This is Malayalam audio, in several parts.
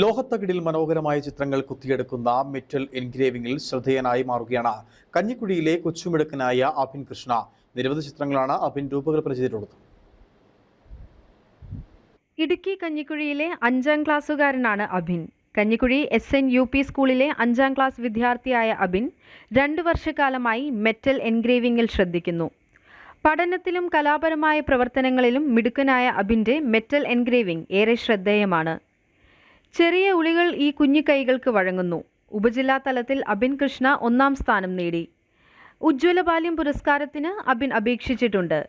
ലോഹത്തകിടിൽ മനോഹരമായ ചിത്രങ്ങൾ കുത്തിയെടുക്കുന്ന മെറ്റൽ എൻഗ്രേവിംഗിൽ ശ്രദ്ധേയനായി മാറുകയാണ്. കഞ്ഞിക്കുഴിയിലെ കൊച്ചുമിടുക്കനായ അഭിൻ കൃഷ്ണ. നിരവധി ചിത്രങ്ങളാണ് അഭിൻ രൂപകൽപ്പന ചെയ്തിട്ടുള്ളത്. ഇടുക്കി കഞ്ഞിക്കുഴിയിലെ അഞ്ചാം ക്ലാസ്സുകാരനാണ് Abhin. Kanjikuzhi S N U P സ്കൂളിലെ അഞ്ചാം ക്ലാസ് വിദ്യാർത്ഥിയായ അഭിൻ രണ്ട് വർഷക്കാലമായി മെറ്റൽ എൻഗ്രേവിംഗിൽ ശ്രദ്ധിക്കുന്നു. പഠനത്തിലും കലാപരമായ പ്രവർത്തനങ്ങളിലും മിടുക്കനായ അഭിന്റെ മെറ്റൽ എൻഗ്രേവിംഗ് ഏറെ ശ്രദ്ധേയമാണ്. ചെറിയ ഉളികൾ ഈ കുഞ്ഞിക്കൈകൾക്ക് കൈകൾക്ക് വഴങ്ങുന്നു. ഉപജില്ലാ തലത്തിൽ അബിൻ കൃഷ്ണ ഒന്നാം സ്ഥാനം നേടി. ഉജ്ജ്വല ബാല്യം പുരസ്കാരത്തിന് അബിൻ അപേക്ഷിച്ചിട്ടുണ്ട്.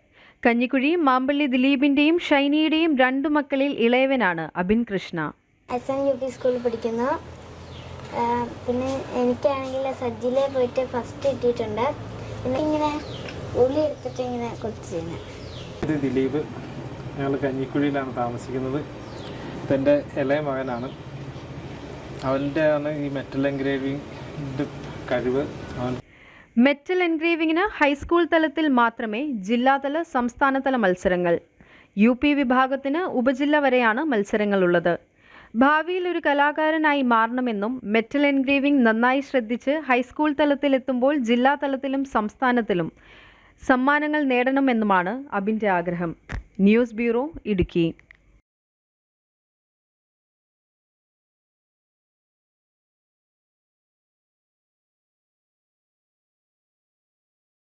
കഞ്ഞിക്കുഴി മാമ്പള്ളി ദിലീപിന്റെയും ഷൈനിയുടെയും രണ്ടു മക്കളിൽ ഇളയവനാണ് Abin Krishna. S N U P സ്കൂളിൽ പഠിക്കുന്നു. പിന്നെ എനിക്കാണെങ്കിൽ സജ്ജിലെ പോയിട്ട് ഫസ്റ്റ് കിട്ടിയിട്ടുണ്ട്. പിന്നെ ഇങ്ങനെ ഉള്ളി എടുത്തിട്ട് ഇങ്ങനെ കൊച്ചു ഇത് ദിലീപ്. ഞങ്ങൾ കഞ്ഞിക്കുഴിയിലാണ് താമസിക്കുന്നത്. ഇതെന്റെ ഇളയ മകനാണ്. ആണ് ഈ മെറ്റൽ എൻഗ്രേവിംഗ് കഴിവ്. അവൻ മെറ്റൽ എൻഗ്രേവിംഗിന് ഹൈസ്കൂൾ തലത്തിൽ മാത്രമേ ജില്ലാതല സംസ്ഥാനതല മത്സരങ്ങൾ. യു പി വിഭാഗത്തിന് ഉപജില്ല വരെയാണ് മത്സരങ്ങളുള്ളത്. ഭാവിയിൽ ഒരു കലാകാരനായി മാറണമെന്നും മെറ്റൽ എൻഗ്രേവിംഗ് നന്നായി ശ്രദ്ധിച്ച് ഹൈസ്കൂൾ തലത്തിലെത്തുമ്പോൾ ജില്ലാ തലത്തിലും സംസ്ഥാനത്തിലും സമ്മാനങ്ങൾ നേടണമെന്നുമാണ് അബിന്റെ ആഗ്രഹം. News bureau Idukki.